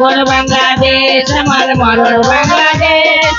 ভোর বাংলাদেশ আমার মরণ বাংলাদেশ।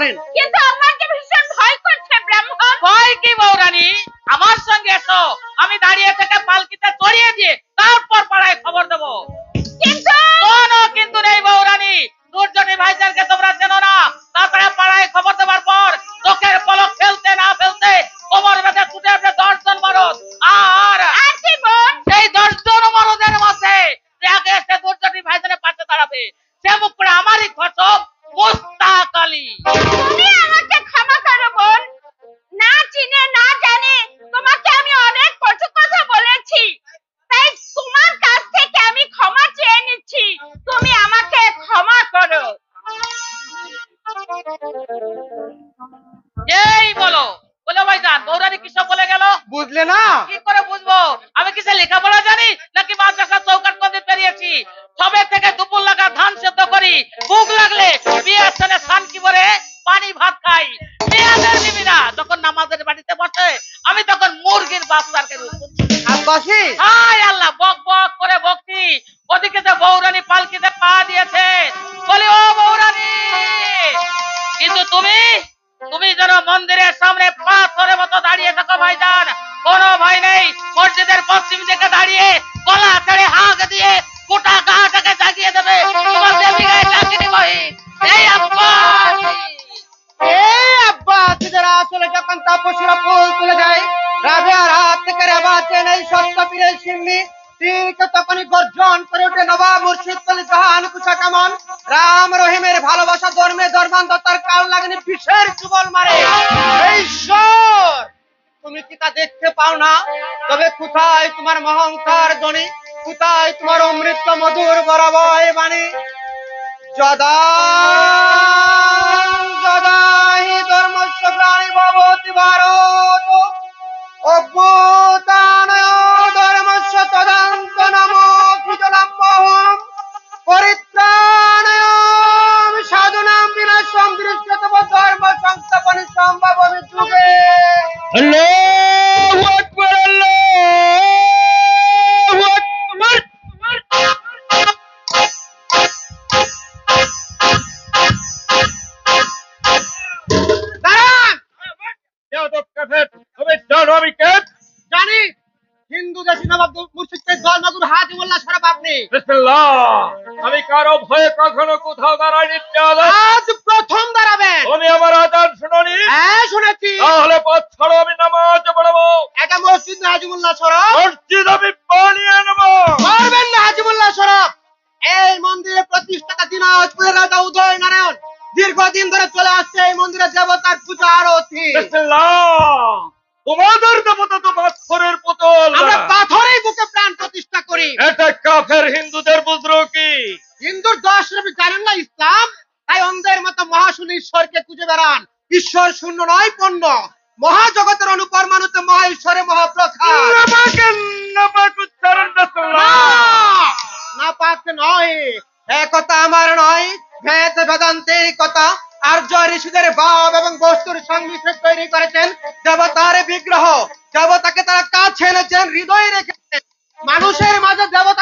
করেন। কিন্তু আমাকে ভীষণ ভয় করছে ব্রাহ্মণ। ভয় কি বৌরানী? আমার সঙ্গে এসো। আমি দাঁড়িয়ে থেকে পালকিতে চড়িয়ে দিয়ে তারপর পাড়ায় খবর দেব। কিন্তু কোনো কিন্তু নেই বৌরানী। দুর্জনী ভাইজানকে তোমরা চেনো না। তাছাড়া পাড়ায় খবর দেবার পর চোখের পলক ফেল সবে থেকে তা দেখতে পাও না। তবে কোথায় তোমার মহংকার ধ্বনি? কোথায় তোমার অমৃত মধুর বরাবয় বাণী? যদা যদা ধর্মস্য প্রাণী ভবতি ভারত। ধর্ম সম্ভব যুগে আমি কারও ভয়ে কখনো কোথাও দাঁড়াইনি আজ প্রথম দাঁড়াবেন। তুমি আমার আজান শুনোনি? হ্যাঁ শুনেছি। তাহলে পথ ছাড়ো আমি নামাজ পড়ব। এটা মসজিদ না হাজিমুল্লাহ শরফ মসজিদ আমি বানিয়ে নেব। পারবেন না হাজিমুল্লাহ শরফ এই মন্দিরে প্রতিষ্ঠাতা দিনাজপুরের রাজা উদয় নারায়ণ দীর্ঘদিন ধরে চলে আসছে এই মন্দিরে দেবতার পূজা আরতি। বিসমিল্লাহ। তোমাদের দেবতা তো পাথরের পুতুল। আমরা পাথরেই বুকে প্রাণ প্রতিষ্ঠা করি। এটা কাফের হিন্দুদের বুজরুকি হিন্দুর দশ রবি জানেন না ইসলাম? তাই অন্ধের মতো মহাশুনি ঈশ্বরকে খুঁজে বেড়ান। ঈশ্বর শূন্য নয় পণ্য। মহাজগতের অনুপরমাণুতে মহা ঈশ্বরে বিসমিল্লাহ না পাক নয়। কথা আমার নয়। ভেদ বেদান্তের কথা। আর্য ঋষিদের ভাব এবং বস্তুর সংমিশ্রণ তৈরি করেছেন দেবতার বিগ্রহ। দেবতাকে তারা কাছে এনেছেন, হৃদয়ে রেখেছেন। মানুষের মাঝে দেবতা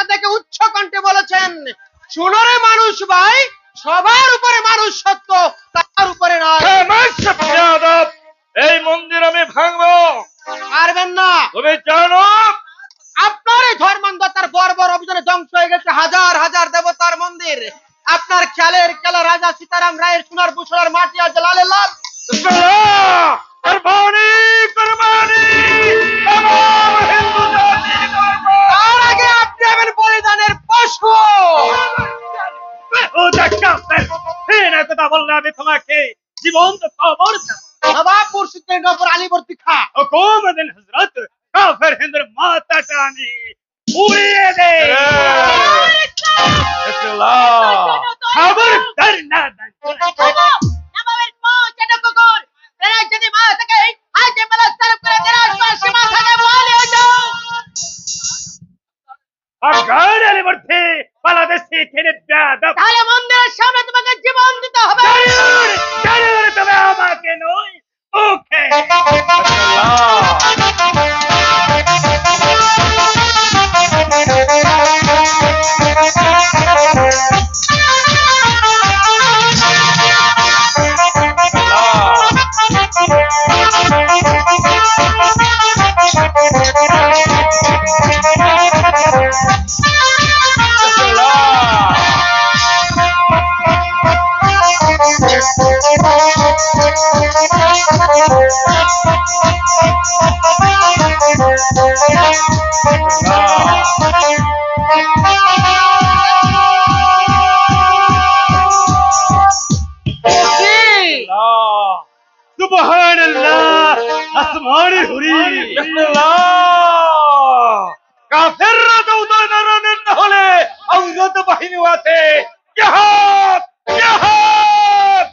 সুবহান আল্লাহ আসমানের হুরি। কাফেররা তো নারায়ণের তাহলে অঙ্গত বাহিনী আছে। জিহাদ জিহাদ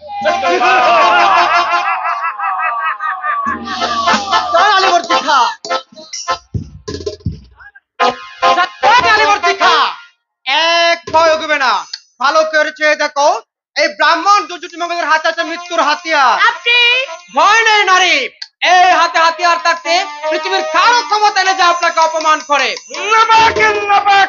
চল আলিবর্তী খা চল আলিবর্তী খা এক ভয় উঠবে না। ভালো করেছে দেখো। এই ব্রাহ্মণ দুজুটি মঙ্গলের হাতে আছে মৃত্যুর হাতিয়ার। আপনি ভয় নেই নারী এই হাতে হাতিয়ার থাকতে পৃথিবীর কারও ক্ষমতা নেই যে আপনাকে অপমান করে। নবাক নবাক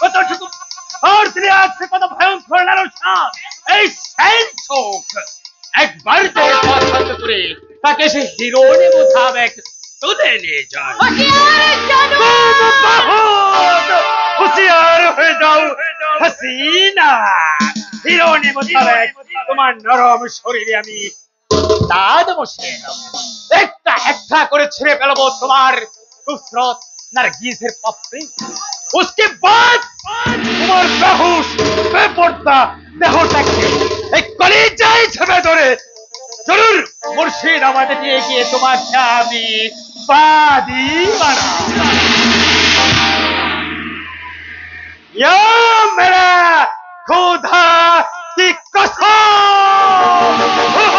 কতটুকু কত ভয়ঙ্কর একবার করে তাকে সে হিরোর মোতাবেক তুলে নিয়ে যায় হয়ে যাও হাসিনা হিরোনি মোতাবেক তোমার নরম শরীরে আমি দাদ বসিয়ে দাও একটা একটা করে ছেড়ে ফেলব তোমার নুসরত নার্গিসের পাপড়ি उसके बाद তোমার বেহুশ বেপর্দা দেহটাকে এই কলিজায় ছেপে ধরে জরুর মুর্শিদাবাদে নিয়ে গিয়ে তোমার আমি বাদি বানা या मेरा खुदा की তাহলে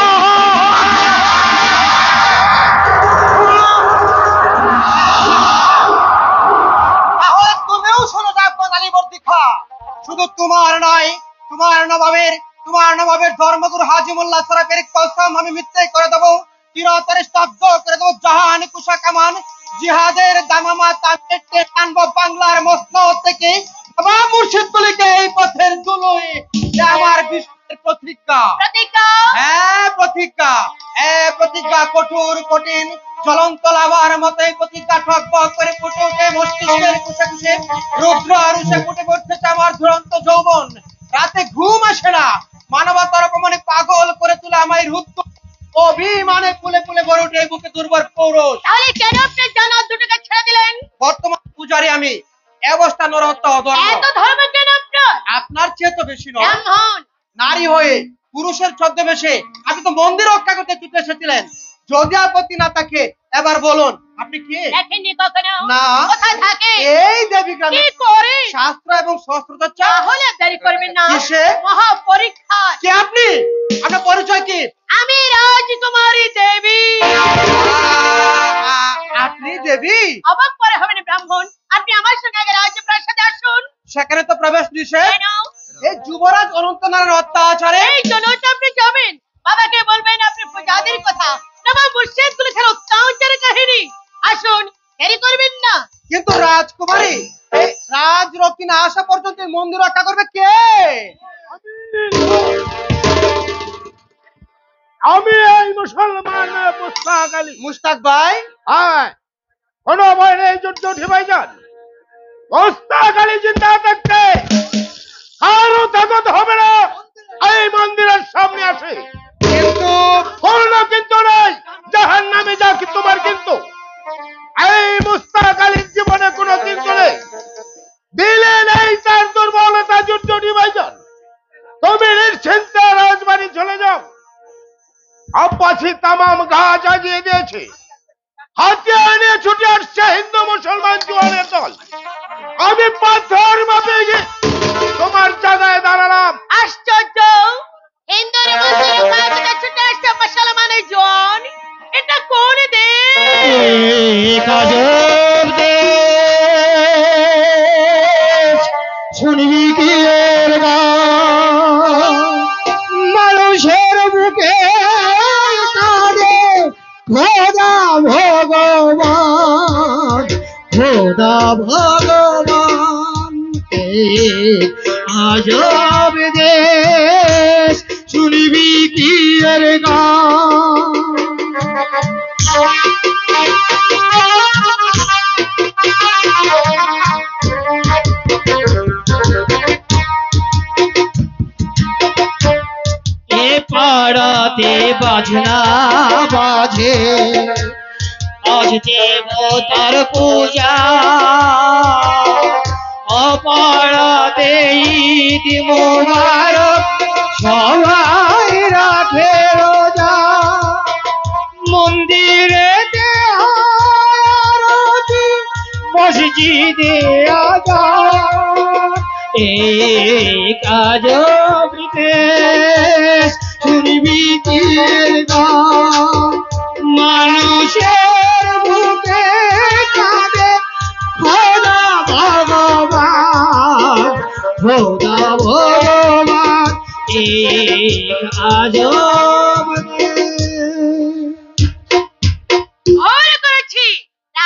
তোমার নয়, তোমার নবাবের তোমার নবাবের ধর্মগুরু হাজি মোল্লা সরাফের কসম আমি মিথ্যে করে দেবো চিরতরে স্তব্ধ করে দেবো, জাহান কুশা কামান জিহাদের দামামা আনব বাংলার মসনদ থেকে, আমার মুর্শিদ এই পথের দুলোয় আমার বিশ্বের প্রতিজ্ঞা প্রতিজ্ঞা হ্যাঁ প্রতিজ্ঞা এ প্রতিজ্ঞা কঠোর কঠিন জ্বলন্ত লাভার মতো প্রতিজ্ঞা ঠক করে ফুটে ওঠে মস্তিষ্কের কুষে কুষে রুদ্র আরুষে ফুটে পড়তেছে আমার দুরন্ত যৌবন। রাতে ঘুম আসে না। মানবতার অপমানে পাগল করে তুলে আমায় রুদ্র অভিমানে ফুলে ফুলে ওঠে এই বুকে দুর্বল পৌরষ। তাহলে কেন আপনি জানার দুটোকে ছেড়ে দিলেন? বর্তমান পূজারি আমি। অবস্থা নরহত্যা অধর্ম। এত ধর্ম কেন আপনার? আপনার চেয়ে তো বেশি নয় নারী হয়ে পুরুষের ছদ্মবেশে আপনি তো মন্দির রক্ষা করতে ছুটে এসেছিলেন। যদি আপত্তি না থাকে এবার বলুন আপনি কে? দেখেননি কখনো? না। কোথায় থাকে? এই দেবী গ্রামে কি করে? শাস্ত্র এবং শস্ত্র চর্চা তাহলে দেরি করবেন না। কিসে? মহা পরীক্ষা কে আপনি? আপনার পরিচয় কি? আমি রাজকুমারী দেবী। আপনি দেবী? অবাক করে হবেন ব্রাহ্মণ। আপনি আমার সঙ্গে আগে রাজপ্রাসাদে আসুন। সেখানে তো প্রবেশ নিষেধ। এই যুবরাজ অনন্তনারায়ণ অত্যাচারে। এই জন্য আপনি যাবেন। বাবাকে বলবেন আপনি প্রজাদের কথা। নবা মুর্শিদগুলো খেলো অত্যাচারের কাহিনী। আসুন দেরি করবেন না। কিন্তু রাজকুমারী এই রাজ রক্ষী না আসা পর্যন্ত মন্দির রক্ষা করবে কে? আমি এই মুসলমান মুস্তাক আলী মুস্তাক ভাই? হ্যাঁ। কোনো ভয় নেই যুদ্ধ উঠে যান। মুস্তাক আলী জিন্দা থাকতে আসে কিন্তু কোনো কিন্তু নাই জাহান নামে যা কি তোমার কিন্তু। এই মুস্তাক আলীর জীবনে কোনো কিন্তু নেই। দিলে নেই তার দুর্বলতা যুদ্ধ নিবাইজন তুমি নিশ্চিন্তে রাজবাড়ি চলে যাও। আব্বাসী তাম গা জাগিয়ে খোদা ভগবান খোদা ভগবান আজব দেশ পাড়াতে বাজনা বাজে। আজ দেবতার পূজা। অপাড়াতে ঈদ মোবারক, সবাই রাখে রোজা। আরতি, মসজিদে আজান। এক আজব বিদেশ শুনবি কি মানুষের বুকে কাঁদে খোদা ভগবান। খোদা ভগবান এক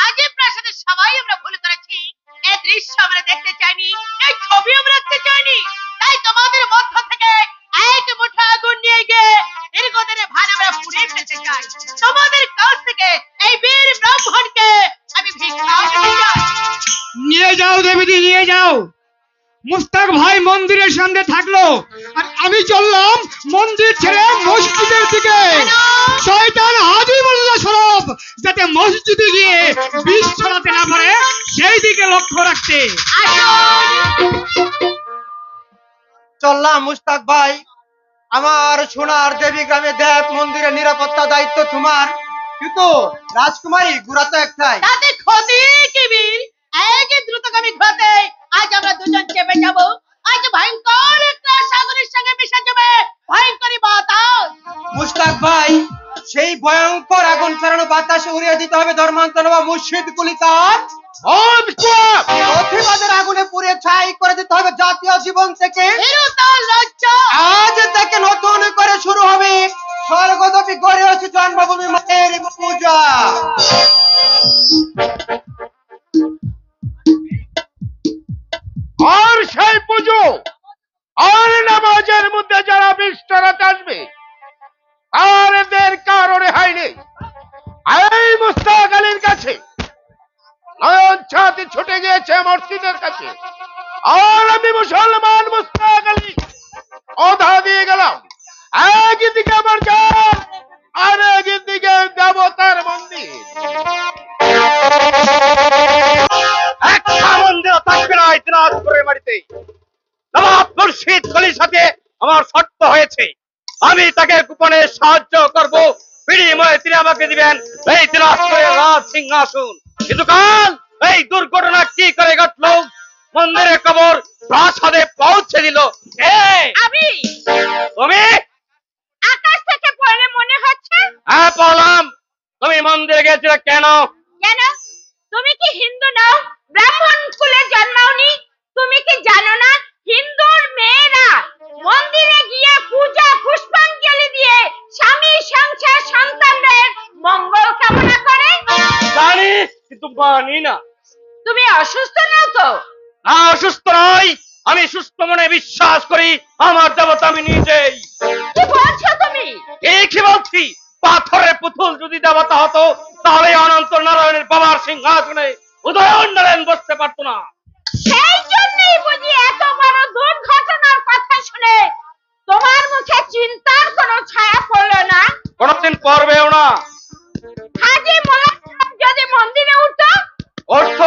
আজব সবাই আমরা ভুল করেছি। এই দৃশ্য আমরা দেখতে চাইনি, এই ছবি আমরা দেখতে চাইনি। তাই তোমাদের মন্দিরের সামনে থাকল। আর আমি চললাম মন্দির ছেড়ে মসজিদের দিকে। শয়তান হাজি মোল্লা সরব যাতে মসজিদে গিয়ে বিষ ছড়াতে না পারে সেই দিকে লক্ষ্য রাখতে। চললাম মুস্তাক ভাই আমার সোনার দেবী গ্রামে দেব মন্দিরের নিরাপত্তা দায়িত্ব তোমার। কিন্তু রাজকুমারী গুড়া তো একটাই। তাতে ক্ষতি কি বীর একই দ্রুতগামী ঘটে আজ আমরা দুজন চেপে যাব আজ ভয়ঙ্কর একটা সাগরের সঙ্গে মিশে যাবে। ভয়ঙ্করী বাতাস। মুস্তাক ভাই সেই ভয়ঙ্কর আগুন ছড়ানো বাতাসে উড়িয়ে দিতে হবে ধর্মান্তর বা মুর্শিদ চুপ! প্রতিবাদের আগুনে পুড়ে ছাই করে দিতে হবে জাতীয় জীবন থেকে। আজ থেকে নতুন করে শুরু হবে স্বর্গদপি গড়ে হচ্ছে জন্মভূমি মায়ের পূজা। আর সেই পুজো, আর নামাজের মধ্যে যারা বিশ্বরাত আসবে, আর এদের কারও রেহাই নেই এই মুস্তাক আলীর কাছে নয়ন ছাতি ছুটে গিয়েছে মসজিদের কাছে। আর আমি মুসলমান গোপনে সাহায্য করব। বিনিময়ে তিনি আমাকে দিবেন। এই দিনাজপুরের রাজ সিংহাসন। কিন্তু কাল এই দুর্ঘটনা কি করে ঘটল? মন্দিরের কবর, প্রাসাদে মানি না। তুমি অসুস্থ নাও তো? না অসুস্থ নয় আমি সুস্থ মনে বিশ্বাস করি আমার দেবতা আমি নিজেই। কি বলছো তুমি? ঠিকই বলছি? পাথরের পুতুল যদি দেবতা হতো তাহলে অনন্ত নারায়ণের বাবার সিংহাসনে উদয়ন নারায়ণ বসতে পারতো না। সেই জন্যই বুঝি এত বড় দুর্ঘটনার কথা শুনে তোমার মুখে চিন্তার কোনো ছায়া পড়ল না? কোনদিন পড়বেও না। হাজি মোল্লা সাহেব যদি মন্দিরে উঠতো অর্থ?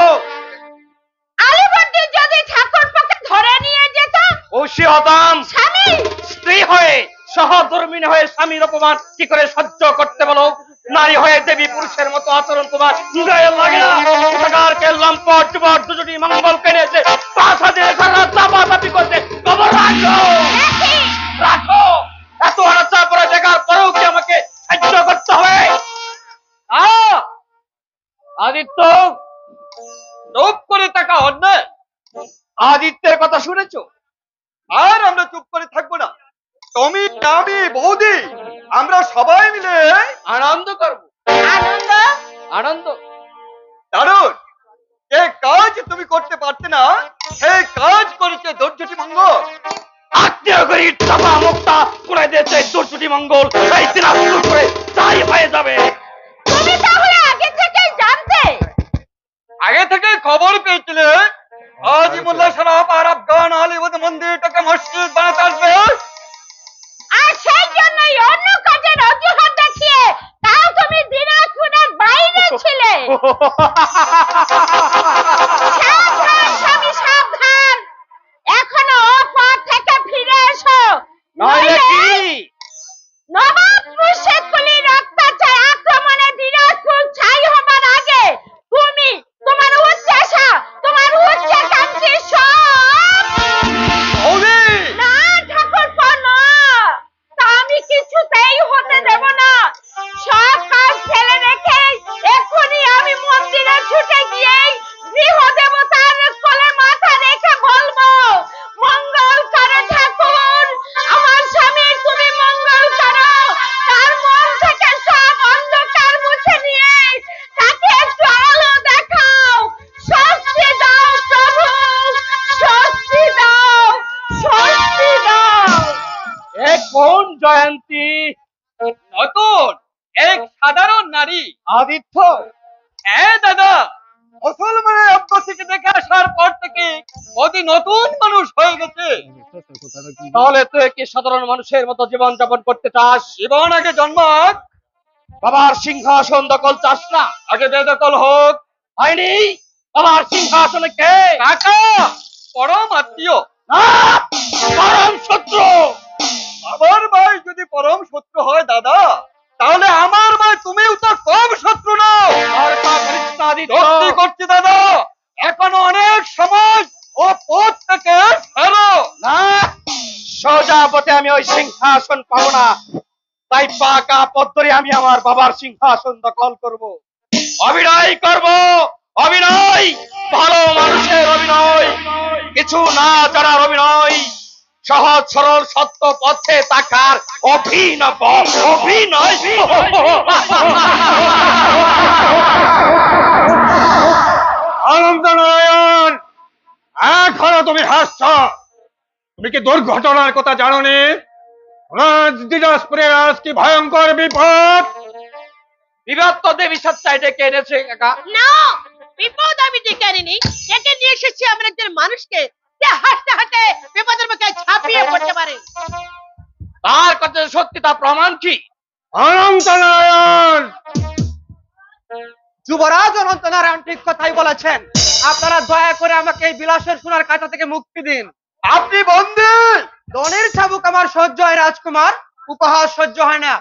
আলিবর্দি যদি ঠাকুর পক্ষে ধরে নিয়ে যেত খুশি হতাম স্বামী! স্ত্রী হয়ে সহধর্মিনী হয়ে স্বামীর অপমান কি করে সহ্য করতে বলো? নারী হয়ে দেবী পুরুষের মতো আচরণ তোমার গায়ে লাগে না। কোথাকারকে লম্পট যুবক দুজনী মঙ্গল কেনেছে? প্রাসাদে সারা চাপা করছে। খবর রাখো! রাখো! এত আনাচা পরে দেখার পরেও কি আমাকে সহ্য করতে হবে? আদিত্য! অন্যায় আদিত্যের কথা শুনেছো? আর আমরা চুপ করে থাকব না। তুমি আমি বৌদি আমরা সবাই মিলে আনন্দ করব। আনন্দ? আনন্দ। দারুণ। যে কাজ তুমি করতে পারতে না সেই কাজ করেছে ধৈর্যটি মঙ্গল। আত্মীয় করি চাপা মুক্তা করে দিয়েছে দুর্চুটি মঙ্গল। এই দিনাজপুর করে তাই হয়ে যাবে। আগে থেকে খবর পেয়েছিলে আজিমুল্লাহ সাহেব আর আফগান আলিবদ মন্দিরটাকে মসজিদ বানাতে আসবে আর সেই জন্যই অন্য কাজের অজুহাত দেখিয়ে তাও তুমি দিনাজপুরের বাইরে ছিলে। অতুল এক সাধারণ নারী। আদিত্য। হ্যাঁ দাদা মুসলমানের অভ্যসিকে দেখে আসার পর থেকে অতি নতুন মানুষ হয়ে গেছে। তাহলে তুই কি সাধারণ মানুষের মতো জীবন যাপন করতে চাস? জীবন আগে জন্ম বাবার সিংহাসন দখল চাস না। আগে দে বেদখল হোক। হয়নি। বাবার সিংহাসনে কে? কাকা পরম আত্মীয়। পরম শত্রু। আমার ভাই যদি পরম শত্রু হয় দাদা তাহলে আমার ভাই তুমিও তো কম শত্রু নও। সত্যি করছি দাদা এখনও অনেক সময় ও পথ থেকে না সোজা পথে আমি ওই সিংহাসন পাবো না। তাই পাকা আমি আমার বাবার সিংহাসন দখল করব। অভিনয় করব অভিনয়। ভালো মানুষের অভিনয়। কিছু না জানার অভিনয়। সহজ সরল সত্য পথে তাকার অভিনব অভিনয়। আনন্দ এখনও তুমি হাসছ? তুমি কি দুর্ঘটনার কথা জানো নি আজ কি ভয়ঙ্কর বিপদ? বিবাদ তো দেবী সত্যায় ডেকে এনেছে কাকা। না বিপদ আমি ডেকে আনিনি। ডেকে নিয়ে এসেছি আমরা একজন মানুষকে। যে হাসতে হাসতে বিপদের মুখে ছাপিয়ে পড়তে পারে। তার কথা সত্যি তা প্রমাণ কি? অনন্ত নারায়ণ! যুবরাজ অনন্ত নারায়ণ ঠিক কথাই বলেছেন। আপনারা দয়া করে আমাকে এই বিলাসের সোনার কাঁটা থেকে মুক্তি দিন। আপনি বন্দি! দনের চাবুক আমার সহ্য হয় রাজকুমার। উপহাস সহ্য হয় না।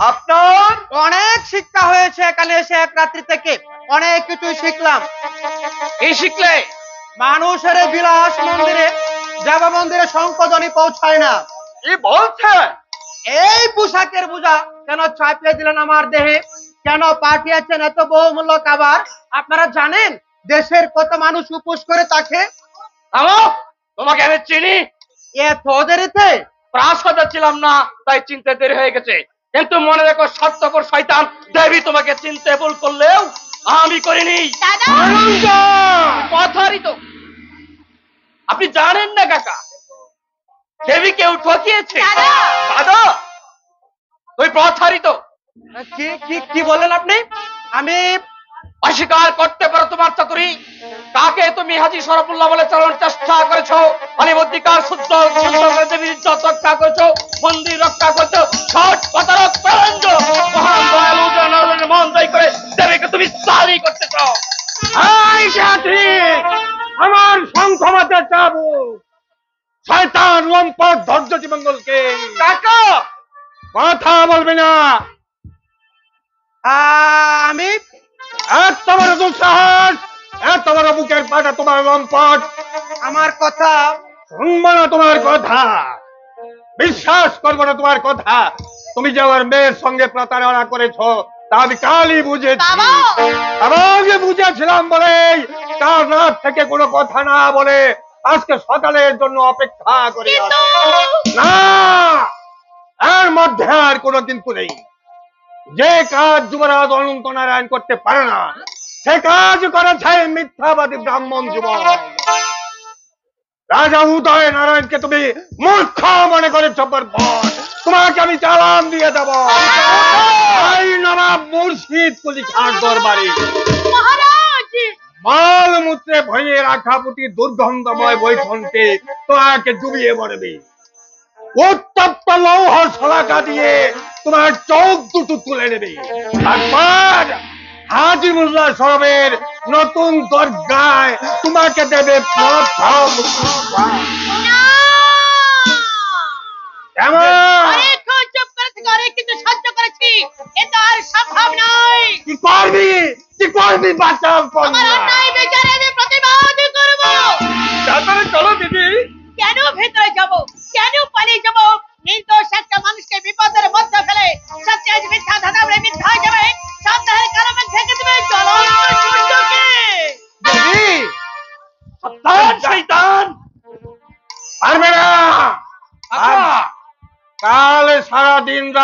আপনার? অনেক শিক্ষা হয়েছে এখানে এসে এক রাত্রি থেকে। অনেক কিছু শিখলাম। এই শিখলে? মানুষের বিলাস মন্দিরে দেবা মন্দিরে শঙ্কজনী পৌঁছায় না। কি বলছেন এই পোশাকের বোঝা কেন চাপিয়ে দিলেন আমার দেহে? কেন পাঠিয়েছেন এত বহুমূল্য খাবার? আপনারা জানেন দেশের কত মানুষ উপোস করে থাকে? তোমাকে আমি চিনি। এত দেরিতে। প্রাসাদে ছিলাম না তাই চিনতে দেরি হয়ে গেছে। কিন্তু মনে রেখো সত্যকর শয়তান দেবী তোমাকে চিনতে ভুল করলেও আমি করিনি। দাদা! তো আপনি জানেন না কাকা দেবী কেউ ঠকিয়েছে। দাদা! কি কি বলেন আপনি? আমি অস্বীকার করতে পারো তোমার চাতুরি। কাকে তুমি হাজি শরফুল্লাহ বলে চালানোর চেষ্টা করেছ? আলিবদ্দিকার শুদ্ধ শুদ্ধ দেবীর ইজ্জত রক্ষা করেছ মন্দির রক্ষা করেছ মহান দয়ালু জনগণের মন জয় করে দেবীকে তুমি সারি করতে চাও। সাথী আমার শঙ্খমাতে চাবু। শয়তান লম্পট ধৈর্য জীবঙ্গলকে কাকা! কথা বলবে না। আমি এত বড় দুঃসাহস এত বড় বুকের পাটা তোমার লম্পট। আমার কথা শুনব না তোমার কথা। বিশ্বাস করব না তোমার কথা। তুমি যে আমার মেয়ের সঙ্গে প্রতারণা করেছ তা আমি কালই বুঝেছি। আমাকে বুঝেছিলাম বলে কাল রাত থেকে কোনো কথা না বলে আজকে সকালের জন্য অপেক্ষা করে না! এর মধ্যে আর কোনো কিন্তু নেই। যে কাজ যুবরাজ অনন্ত নারায়ণ করতে পারে না সে কাজ করেছে মিথ্যাবাদী ব্রাহ্মণ যুবক। রাজা উদয় নারায়ণকে তুমি মূর্খ মনে করেছ তোমাকে আমি চালান দিয়ে দেব। এই নবাব মুর্শিদ কুলি খান দরবারে মাল মূত্রে ভয়ে রাখা পুটি দুর্গন্ধময় বৈঠনকে তোমাকে ডুবিয়ে মরবে। উত্তপ্ত লৌহ শলাকা দিয়ে তোমার চোখ দুটো তুলে নেবে। তারপর হাজি মুল্লা সরবের নতুন দরগায় তোমাকে দেবে প্রথম কি করবি? কি করবি বাঁচাও প্রতিবাদ করব। চলো দিদি। কেন ভেতরে যাব? কেন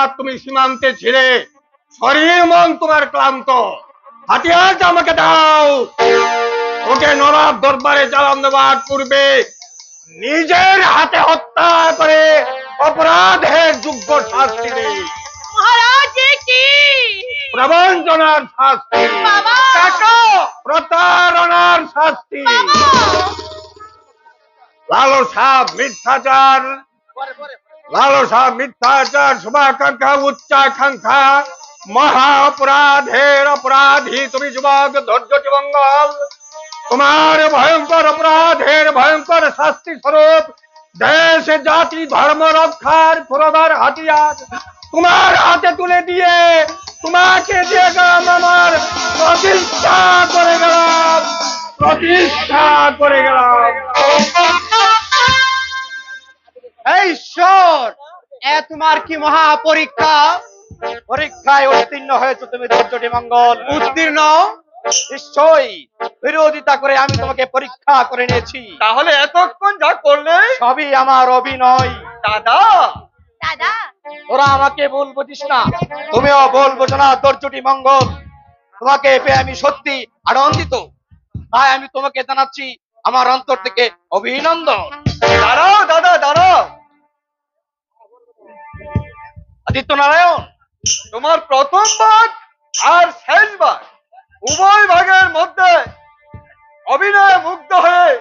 দিন তুমি সীমান্তে ছিলে শরীর মন তোমার ক্লান্ত। হাতিয়ারটা আমাকে দাও। ওকে নবাব দরবারে চালান দেওয়ার পূর্বে নিজের হাতে হত্যা করে অপরাধের যোগ্য শাস্তি দেই প্রবঞ্চনার শাস্তি। প্রতারণার শাস্তি। লালসা মিথ্যাচার। লালসা মিথ্যাচার শুভাকাঙ্ক্ষা উচ্চাকাঙ্ক্ষা মহা অপরাধের অপরাধী তুমি যুবক ধৈর্য মঙ্গল তোমার ভয়ঙ্কর অপরাধের ভয়ঙ্কর শাস্তি স্বরূপ দেশ জাতি ধর্ম রক্ষার পুরোবার হাতিয়ার তোমার হাতে তুলে দিয়ে তোমাকে দিয়ে গেলাম আমার প্রতিষ্ঠা করে গেলাম প্রতিষ্ঠা করে গেলাম এই ঈশ্বর এ তোমার কি মহা পরীক্ষা পরীক্ষায় উত্তীর্ণ হয়েছে তুমি ধৈর্যটি মঙ্গল। উত্তীর্ণ? নিশ্চয়ই। বিরোধিতা করে আমি তোমাকে পরীক্ষা করে নিয়েছি। তাহলে এতক্ষণ যা করলে? সবই আমার অভিনয়। দাদা! দাদা! তোরা আমাকে ভুল বুঝিস না। তুমিও ভুল বোঝো না ধৈর্যটি মঙ্গল। তোমাকে পেয়ে আমি সত্যি আনন্দিত। তাই আমি তোমাকে জানাচ্ছি আমার অন্তর থেকে অভিনন্দন। দাঁড়াও, দাদা, দাঁড়াও। আদিত্য নারায়ণ তোমার প্রথম ভাগ আর শেষ ভাগ উভয় ভাগের মধ্যে অভিনয় মুগ্ধ হয়ে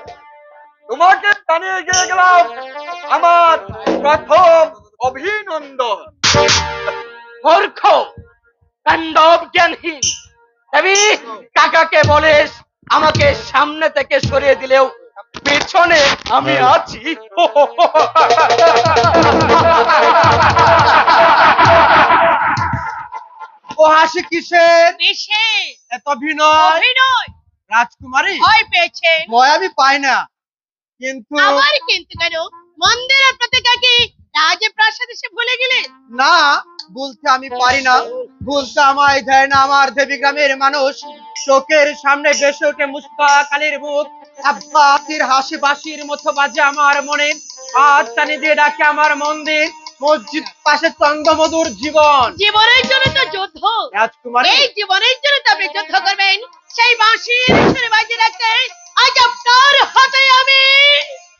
তোমাকে জানিয়ে গিয়ে গেলাম আমার প্রথম অভিনন্দন। মূর্খ, কাণ্ডব জ্ঞানহীন। কাকাকে বলিস আমাকে সামনে থেকে সরিয়ে দিলেও পেছনে আমি আছি। ও হাসি কিসের? বেশে এত অভিনয়। অভিনয়। রাজকুমারী? ভয় পেয়েছেন। ভয় আমি পাই না। কিন্তু আবার কিন্তু কেন? মন্দিরের প্রতিজ্ঞা কি? রাজপ্রাসাদ এসে ভুলে গেলে? না বলতে আমি পারি না। বলতে আমায় দেয় না আমার দেবী গ্রামের মানুষ। চোখের সামনে বেসে ওঠে মুস্তাক আলীর মুখ আব্বাসির হাসি বাসির মতো বাজে আমার মনে। টানি দিয়ে ডাকে আমার মন্দির। মসজিদ পাশে চন্দ্রমধুর জীবন। জীবনের জন্য তো যুদ্ধ। রাজকুমারী। এই জীবনের জন্য তো আপনি যুদ্ধ করবেন। সেই বাঁশির বাজিয়ে রাখতে আজ আপনার হাতে আমি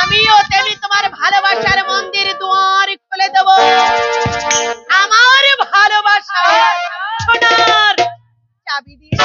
আমিও তেমনি তোমার ভালোবাসার মন্দির দুয়ার খুলে দেব। আমার ভালোবাসা সোনার চাবি দিয়ে